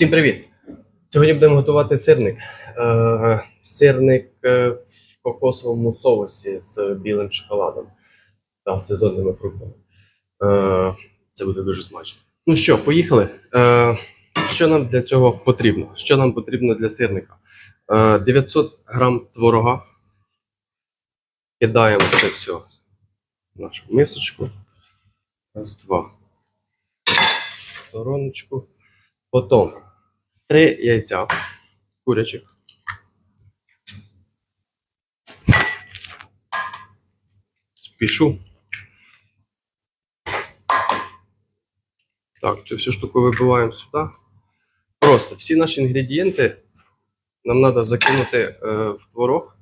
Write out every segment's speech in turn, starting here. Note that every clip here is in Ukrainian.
Всім привіт! Сьогодні будемо готувати сирник. Е, сирник е, в кокосовому соусі з білим шоколадом та сезонними фруктами. Е, це буде дуже смачно. Ну що, поїхали. Що нам для цього потрібно? Що нам потрібно для сирника? 900 грам творога. Кидаємо це все в нашу мисочку. Раз, два. Стороночку. Потом Три яйця курячих. Спішу. Так, цю всю штуку вибиваємо сюди. Просто всі наші інгредієнти нам треба закинути е, в творог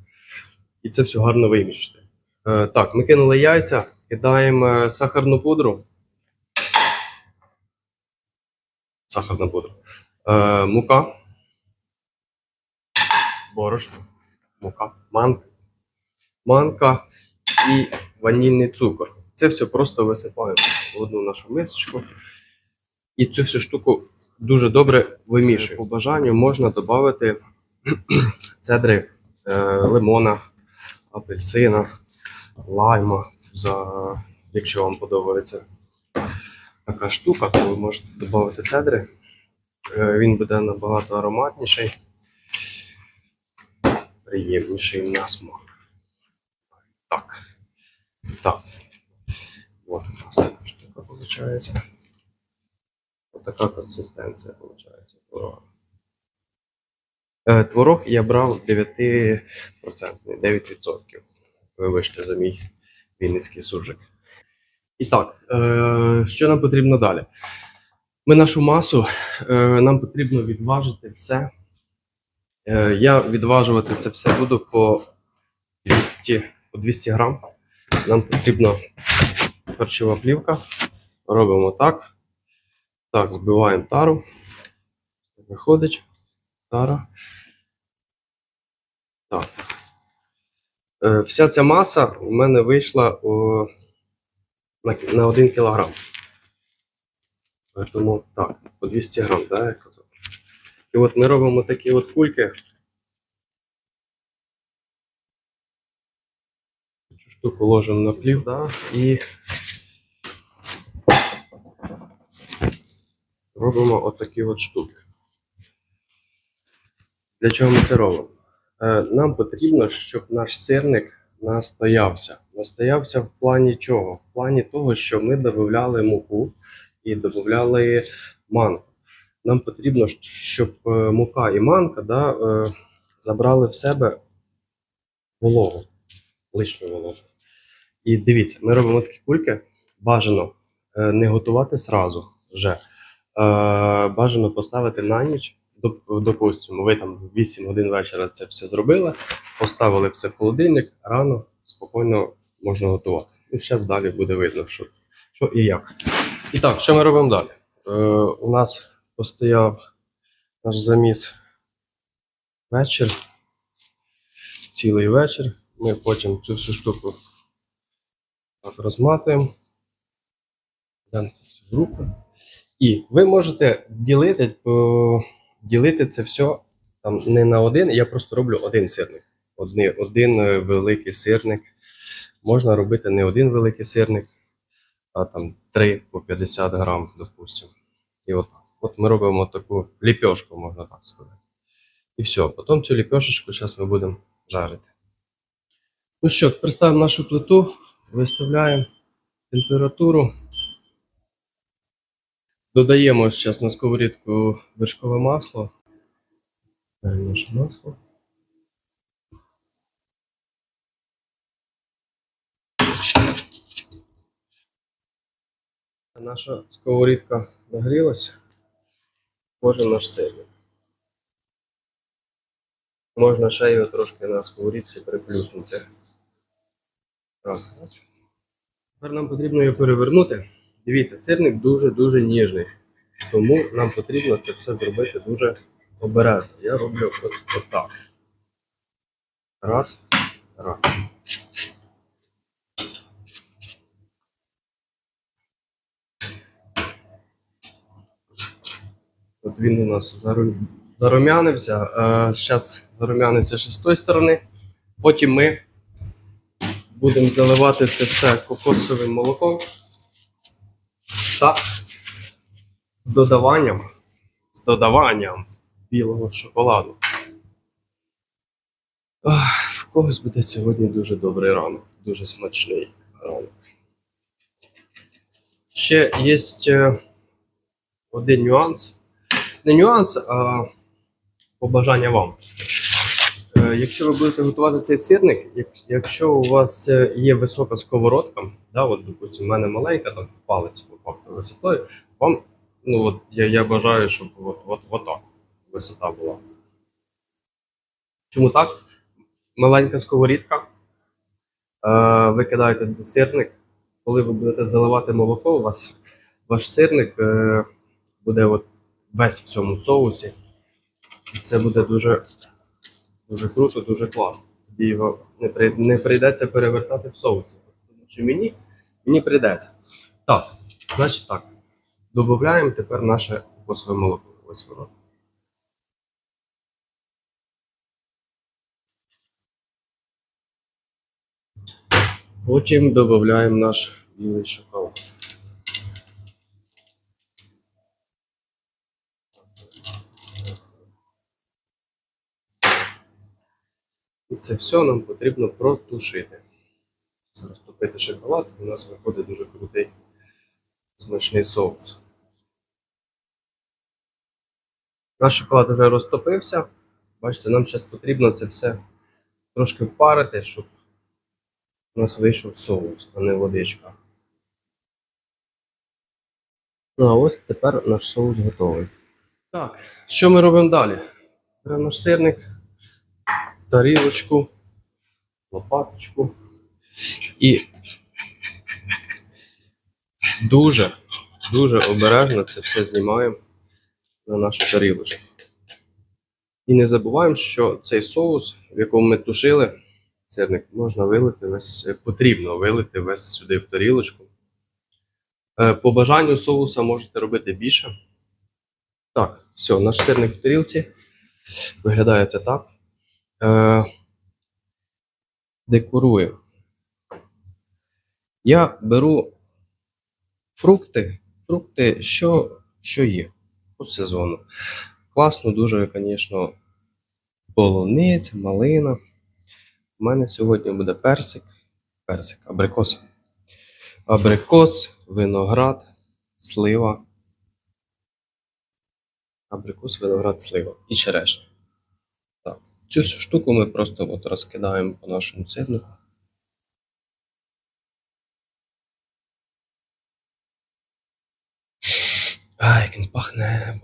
і це все гарно вимішити. Е, так, ми кинули яйця, кидаємо е, сахарну пудру. Сахарна пудра. Е, мука. Борошно. Мука. Манка. Манка і ванільний цукор. Це все просто висипаємо в одну нашу мисочку. І цю всю штуку дуже добре вимішуємо. По бажанню можна додати цедри е, лимона, апельсина, лайма. За, якщо вам подобається така штука, то ви можете додати цедри. Е, Він буде набагато ароматніший, приємніший на смак. Так. Так. От у нас така штука виходить. Ось така консистенція виходить. творога. Е, Творог я брав 9%, 9%. Вибачте за мій вінницький суржик. І так, е, що нам потрібно далі? Ми нашу масу, е, нам потрібно відважити все. Е, я відважувати це все буду по 200, по 200 грам. Нам потрібна харчова плівка. Робимо так. Так, збиваємо тару. Виходить. Тара. Так. Е, вся ця маса у мене вийшла на 1 кілограм. Тому так, по 200 грам, да, я казав. І от ми робимо такі от кульки. Цю штуку ложимо на плів, да, і робимо отакі от штуки. Для чого ми це робимо? Е, Нам потрібно, щоб наш сирник настоявся. Настоявся в плані чого? В плані того, що ми додавали муку і додавали манку. Нам потрібно, щоб е, мука і манка да, е, забрали в себе вологу, лишню вологу. І дивіться, ми робимо такі кульки. Бажано е, не готувати сразу вже. Бажано поставити на ніч. Допустимо, ви там 8 годин вечора це все зробили, поставили все в холодильник, рано спокійно можна готувати. І зараз далі буде видно, що, що і як. І так, що ми робимо далі? Е, у нас постояв наш заміс вечір, цілий вечір. Ми потім цю всю штуку так розматуємо. Це все в руку. І ви можете ділити, е, ділити це все там не на один. Я просто роблю один сирник. Одни, один е, великий сирник. Можна робити не один великий сирник, а там 3 по 50 грам, допустимо. І от, от ми робимо таку ліпьошку, можна так сказати. І все. Потім цю ліпьошечку зараз ми будемо жарити. Ну що, тепер ставимо нашу плиту, виставляємо температуру. Додаємо зараз на сковорідку вершкове масло. Наше масло. Наша сковорідка нагрілася. Кожен наш сирник. Можна ще його трошки на сковорідці приплюснути. Раз, раз. Тепер нам потрібно його перевернути. Дивіться, сирник дуже-дуже ніжний. Тому нам потрібно це все зробити дуже обережно. Я роблю ось отак. Раз, раз. От він у нас зару- зарум'янився. Зараз зарум'яниться ще з тої сторони. Потім ми будемо заливати це все кокосовим молоком. Так. З додаванням. З додаванням білого шоколаду. В когось буде сьогодні дуже добрий ранок, дуже смачний ранок. Ще є е, один нюанс. Не нюанс, а побажання вам. Е, Якщо ви будете готувати цей сирник, якщо у вас е, є висока сковородка, да, от, допустимо, в мене маленька, там в палець по факту висотою, вам, ну от я, я бажаю, щоб от, от, от так висота була. Чому так? Маленька сковорідка. Е, ви кидаєте сирник. Коли ви будете заливати молоко, у вас ваш сирник буде от весь в цьому соусі. І це буде дуже, дуже круто, дуже класно. Тоді його не, при, не прийдеться перевертати в соусі. Тому що мені, мені прийдеться. Так, значить так. Додаємо тепер наше кокосове молоко. Ось воно. Потім додаємо наш білий шоколад. І це все нам потрібно протушити. Зараз топити шоколад, у нас виходить дуже крутий смачний соус. Наш шоколад вже розтопився. Бачите, нам зараз потрібно це все трошки впарити, щоб у нас вийшов соус, а не водичка. Ну а ось тепер наш соус готовий. Так, що ми робимо далі? Беремо наш сирник, тарілочку, лопаточку і дуже, дуже обережно це все знімаємо на нашу тарілочку. І не забуваємо, що цей соус, в якому ми тушили, сирник можна вилити весь, е, потрібно вилити весь сюди в тарілочку. Е, По бажанню соуса можете робити більше. Так, все, наш сирник в тарілці. Виглядає це так. Е, декорую. Я беру фрукти, фрукти, що, що є по сезону. Класно, дуже, звісно, полуниця, малина. У мене сьогодні буде персик, персик, абрикос. Абрикос, виноград, слива. Абрикос, виноград, слива і черешня. Так. Цю всю штуку ми просто от розкидаємо по нашому сирнику. Ай, як він пахне.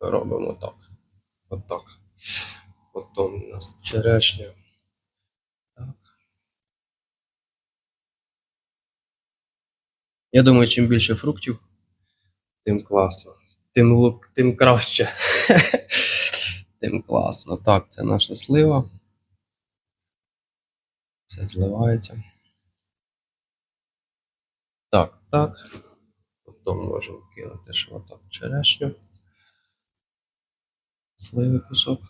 Робимо так. Отак. Потім у нас черешня. Так. Я думаю, чим більше фруктів, тим класно. Тим тим краще. тим класно. Так, це наша слива. Все зливається. Так, так. Потім можемо кинути отак черешню. Сливи кусок.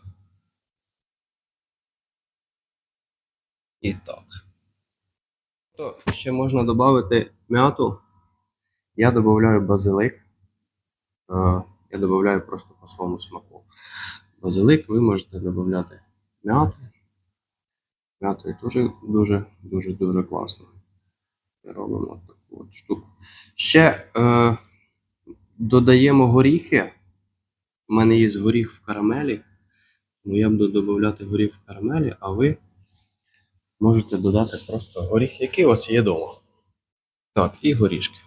І так. То ще можна додати м'яту. Я додаю базилик. Я додаю просто по своєму смаку. Базилик ви можете додати м'яту. М'ятою теж дуже, дуже, дуже класно. Робимо таку от штуку. Ще е, додаємо горіхи. У мене є горіх в карамелі, тому я буду додати горіх в карамелі, а ви можете додати просто горіх, який у вас є вдома. Так, і горішки.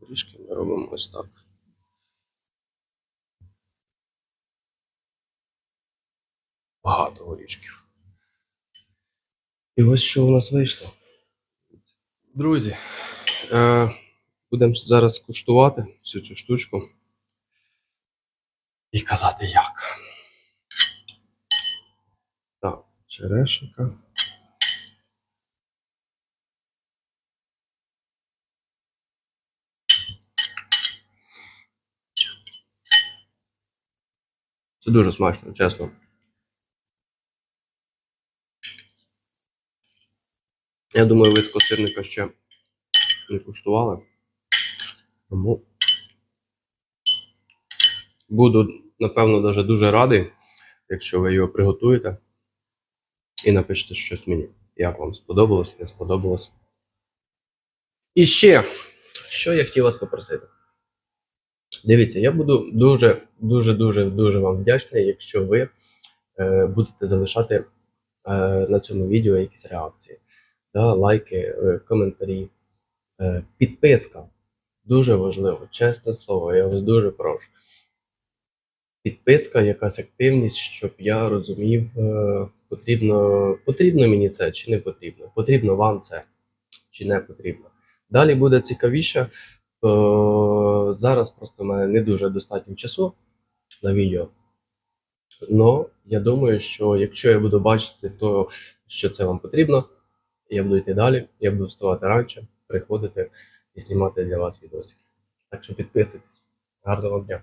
Горішки ми робимо ось так. багато горішків. І ось що у нас вийшло. Друзі, е, будемо зараз куштувати всю цю штучку і казати як. Так, черешенька. Це дуже смачно, чесно. Я думаю, ви такого сирника ще не куштували. Тому буду, напевно, даже дуже радий, якщо ви його приготуєте і напишете щось мені. Як вам сподобалось, не сподобалось. І ще, що я хотів вас попросити. Дивіться, я буду дуже, дуже, дуже, дуже вам вдячний, якщо ви е, будете залишати е, на цьому відео якісь реакції, да, лайки, е, коментарі, е, підписка. Дуже важливо, чесне слово, я вас дуже прошу. Підписка, якась активність, щоб я розумів, е, потрібно, потрібно мені це чи не потрібно. Потрібно вам це чи не потрібно. Далі буде цікавіше. Зараз просто в мене не дуже достатньо часу на відео. Но я думаю, що якщо я буду бачити, то що це вам потрібно, я буду йти далі, я буду вставати раніше, приходити і знімати для вас відосики. Так що підписуйтесь. Гарного дня!